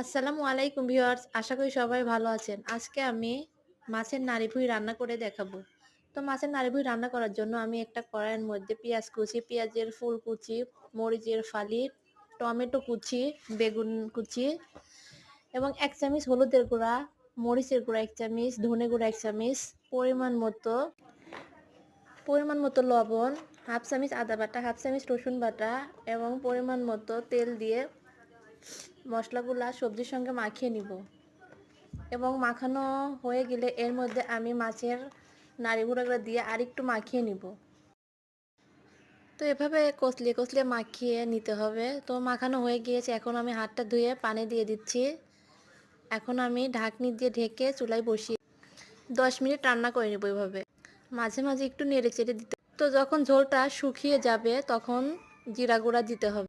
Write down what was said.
আসসালামু আলাইকুম ভিউয়ার্স, আশা করি সবাই ভালো আছেন। আজকে আমি মাছের নাড়িভুঁই রান্না করে দেখাবো। তো মাছের নাড়িভুঁই রান্না করার জন্য আমি একটা কড়াইয়ের মধ্যে পেঁয়াজ কুচি, পেঁয়াজের ফুল কুচি, মরিচের ফালি, টমেটো কুচি, বেগুন কুচি এবং এক চামচ হলুদের গুঁড়া, মরিচের গুঁড়া এক চামচ, ধনে গুঁড়া এক চামচ, পরিমাণ মতো পরিমাণ মতো লবণ, হাফ চামচ আদা বাটা, হাফ চামচ রসুন বাটা এবং পরিমাণ মতো তেল দিয়ে মশলাগুলা সবজির সঙ্গে মাখিয়ে নিব। এবং মাখানো হয়ে গেলে এর মধ্যে আমি মাছের নাড়ি গুঁড়াগুলো দিয়ে আরেকটু মাখিয়ে নিব। তো এভাবে কচলিয়ে কচলিয়ে মাখিয়ে নিতে হবে। তো মাখানো হয়ে গিয়েছে, এখন আমি হাতটা ধুয়ে পানি দিয়ে দিচ্ছি। এখন আমি ঢাকনি দিয়ে ঢেকে চুলায় বসিয়ে দশ মিনিট রান্না করে নেব এভাবে। মাঝে মাঝে একটু নেড়ে চেড়ে দিতে তো যখন ঝোলটা শুকিয়ে যাবে তখন জিরা গুঁড়া দিতে হবে।